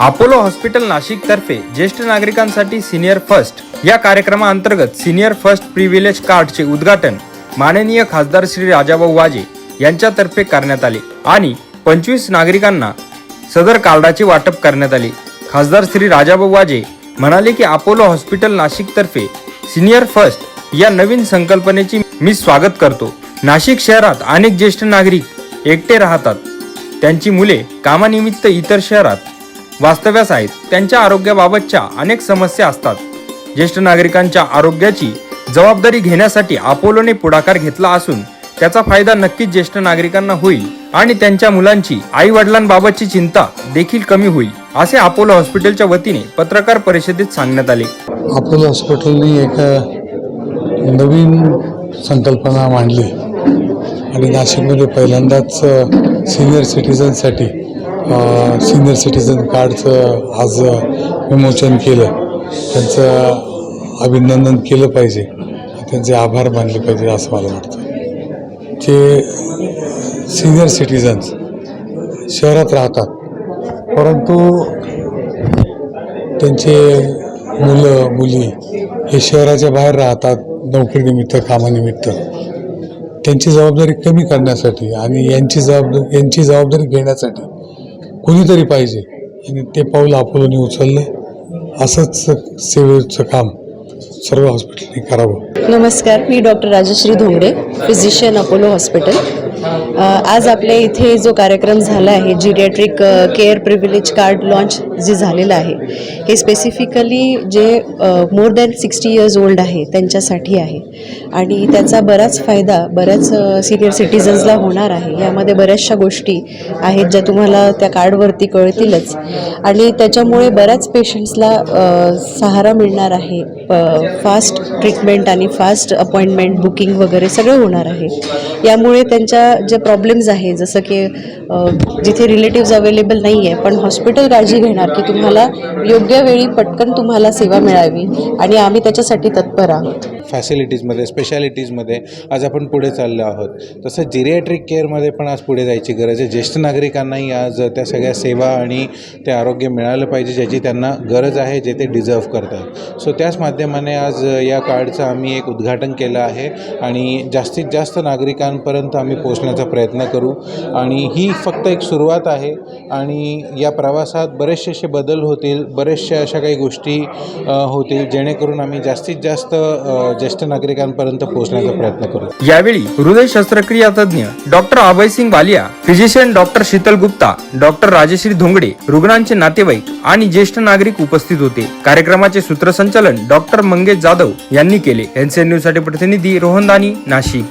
Apollo hospital Nashik तर्फे ज्येष्ठ नागरिकांसाठी सिनियर फर्स्ट या कार्यक्रमाअंतर्गत सिनियर फर्स्ट प्रिव्हिलेज कार्डचे उद्घाटन माननीय खासदार श्री राजाभाऊ वाजे यांच्यातर्फे करण्यात आले आणि पंचवीस नागरिकांना सदर कार्डाचे वाटप करण्यात आले. खासदार श्री राजाभाऊ वाजे म्हणाले की अपोलो हॉस्पिटल नाशिक तर्फे सिनियर फर्स्ट या नवीन संकल्पनेची मी स्वागत करतो. नाशिक शहरात अनेक ज्येष्ठ नागरिक एकटे राहतात. त्यांची मुले कामानिमित्त इतर शहरात वास्तव्यास आहेत. त्यांच्या आरोग्याबाबतच्या अनेक समस्या असतात. ज्येष्ठ नागरिकांच्या आरोग्याची जबाबदारी घेण्यासाठी अपोलोने पुढाकार घेतला असून त्याचा फायदा नक्कीच ज्येष्ठ नागरिकांना होईल आणि त्यांच्या मुलांची आई वडिलांबाबतची चिंता देखील कमी होईल असे अपोलो हॉस्पिटलच्या वतीने पत्रकार परिषदेत सांगण्यात आले. अपोलो हॉस्पिटलने एक नवीन संकल्पना मांडली. आणि नाशिकमध्ये पहिल्यांदाच सिनियर सिटीजनसाठी सिनियर सिटीजन कार्डचं आज विमोचन केलं. त्यांचं अभिनंदन केलं पाहिजे. त्यांचे आभार मानले पाहिजे असं मला वाटतं. जे सिनियर सिटीजन्स शहरात राहतात परंतु त्यांचे मुलं मुली हे शहराच्या बाहेर राहतात नोकरीनिमित्त कामानिमित्त. त्यांची जबाबदारी कमी करण्यासाठी आणि यांची जबाबदारी यांची जबाबदारी घेण्यासाठी कोणीतरी पाहिजे. आणि ते पाऊल अपोलोने उचललं. असंच सेवेचं काम सर्व हॉस्पिटलने करावं. नमस्कार मी doctor Rajashree Dhongade physician Apollo hospital आज आपल्या इथे जो कार्यक्रम झाला आहे geriatric care privilege card launch जे झालेलं आहे हे स्पेसिफिकली जे more than sixty years old आहे त्यांच्यासाठी आहे. आणि त्याचा बराच फायदा बऱ्याच सिनियर सिटीजन्सला होणार आहे. यामध्ये बऱ्याचशा गोष्टी आहेत ज्या तुम्हाला त्या कार्डवरती कळतीलच. आणि त्याच्यामुळे बऱ्याच पेशंट्सला सहारा मिळणार आहे. फास्ट ट्रीटमेंट आणि फास्ट अपॉइंटमेंट बुकिंग वगैरे सगळं होणार आहे. यामुळे त्यांच्या जे प्रॉब्लेम्स आहे जसं की जिथे रिलेटिव्ज अवेलेबल नाही आहे पण हॉस्पिटल काळजी घेणार की तुम्हाला योग्य वेळी पटकन तुम्हाला सेवा मिळावी आणि आम्ही त्याच्यासाठी तत्पर आहोत. फॅसिलिटीजमध्ये स्पेशालिटीजमध्ये आज आपण पुढे चाललो आहोत. तसं जिरियाट्रिक केअरमध्ये पण आज पुढे जायची गरज आहे. ज्येष्ठ नागरिकांनाही आज त्या सगळ्या सेवा आणि ते आरोग्य मिळालं पाहिजे ज्याची त्यांना गरज आहे जे ते डिझर्व करतात. सो त्याच माध्यमाने आज या कार्डचं आम्ही एक उद्घाटन केलं आहे आणि जास्तीत जास्त नागरिकांपर्यंत आम्ही पोचण्याचा प्रयत्न करू. आणि ही फक्त एक सुरुवात आहे आणि या प्रवासात बरेचसे असे बदल होतील बरेचशा अशा काही गोष्टी होतील जेणेकरून आम्ही जास्तीत जास्त ज्येष्ठ नागरिकांपर्यंत पोहोचण्याचा प्रयत्न करू यावेळी हृदय शस्त्रक्रिया तज्ज्ञ doctor Abhaysingh Walia physician doctor Sheetal Gupta doctor Rajashree Dhongade रुग्णांचे नातेवाईक आणि ज्येष्ठ नागरिक उपस्थित होते. कार्यक्रमाचे सूत्रसंचालन डॉक्टर मंगेश जाधव यांनी केले. एनसीएन न्यूजसाठी प्रतिनिधी रोहन दानी नाशिक.